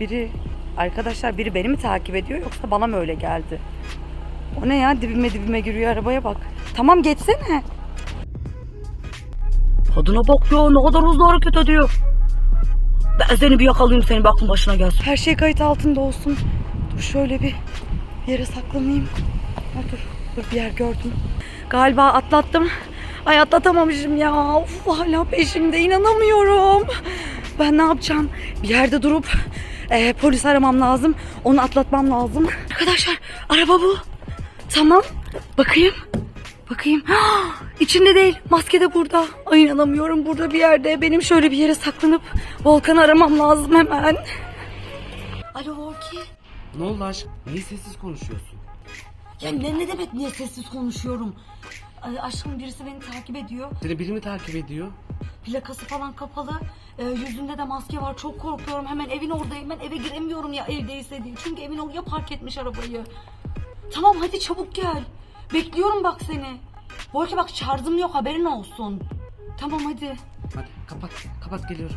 Biri arkadaşlar biri beni mi takip ediyor yoksa bana mı öyle geldi? O ne ya dibime dibime giriyor arabaya bak. Tamam geçsene. Kadına bak ya ne kadar hızlı hareket ediyor. Ben seni bir yakalayayım senin bir aklın başına gelsin. Her şey kayıt altında olsun. Dur şöyle bir yere saklanayım. Ha, dur, dur bir yer gördüm. Galiba atlattım. Ay atlatamamışım ya. Of, hala peşimde inanamıyorum. Ben ne yapacağım? Bir yerde durup e, polis aramam lazım. Onu atlatmam lazım. Arkadaşlar araba bu. Tamam. Bakayım. Bakayım. Ah, İçinde değil. Maske de burada. Ay inanamıyorum. Burada bir yerde. Benim şöyle bir yere saklanıp Volkan'ı aramam lazım hemen. Alo Volki. Ne oldu aşkım? Niye sessiz konuşuyorsun? Ya ne, ne demek niye sessiz konuşuyorum? Ay, aşkım birisi beni takip ediyor. Seni biri mi takip ediyor? Plakası falan kapalı. Ee, yüzünde de maske var. Çok korkuyorum. Hemen evin oradayım. Ben eve giremiyorum ya evdeyse diye. Çünkü evin oraya park etmiş arabayı. Tamam hadi çabuk gel. Bekliyorum bak seni. Volki bak şarjım yok haberin olsun. Tamam hadi. Hadi kapat, kapat geliyorum.